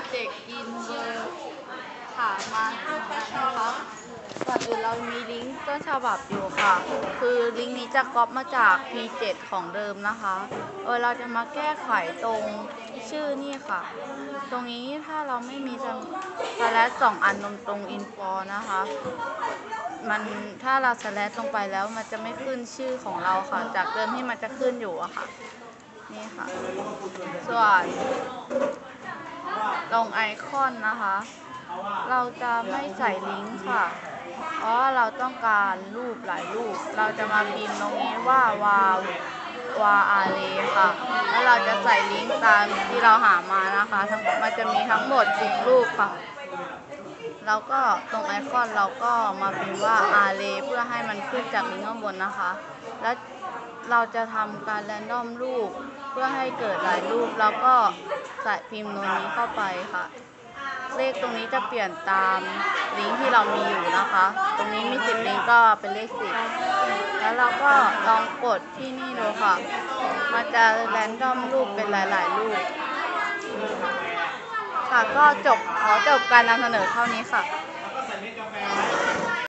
งก์เบอร์ค่ะมาถึงแล้วนะคะก่อนอื่นเรามีลิงก์ต้นฉบับอยู่ค่ะ คือลิงก์นี้จะก๊อปมาจาก P7 ของเดิมนะคะ เออเราจะมาแก้ไขตรงชื่อนี่ค่ะ ตรงนี้ถ้าเราไม่มีสแลชสองอันตรงตรงอินฟอนะคะ มันถ้าเราสแลชลงไปแล้วมันจะไม่ขึ้นชื่อของเราค่ะ จากเดิมที่มันจะขึ้นอยู่อะค่ะ นี่ค่ะ ส่วน รงไอคอนนะคะ เราจะไม่ใส่ลิงก์ค่ะ เพราะเราต้องการรูปหลายรูป เราจะมาพิมพ์ตรงนี้ว่าวาวาอาเลค่ะ แล้วเราจะใส่ลิงก์ตามที่เราหามานะคะ มันจะมีทั้งหมด10รูปค่ะ แล้วก็ตรงไอคอนเราก็มาพิมพ์ว่าอาเลเพื่อให้มันขึ้นจากลิงก์ข้างบนนะคะ แล้วเราจะทำการแรนดอมรูป เพื่อให้เกิดหลายรูป แล้วก็ใส่พิมพ์โน้นนี้เข้าไปค่ะ เลขตรงนี้จะเปลี่ยนตามลิงก์ที่เรามีอยู่นะคะ ตรงนี้มี10ลิงก์ก็เป็นเลข10แล้วเราก็ลองกดที่นี่ดูค่ะ มันจะแรนดอมรูปเป็นหลาย ๆ รูป ค่ะ ก็จบขอจบการนำเสนอเท่านี้ค่ะ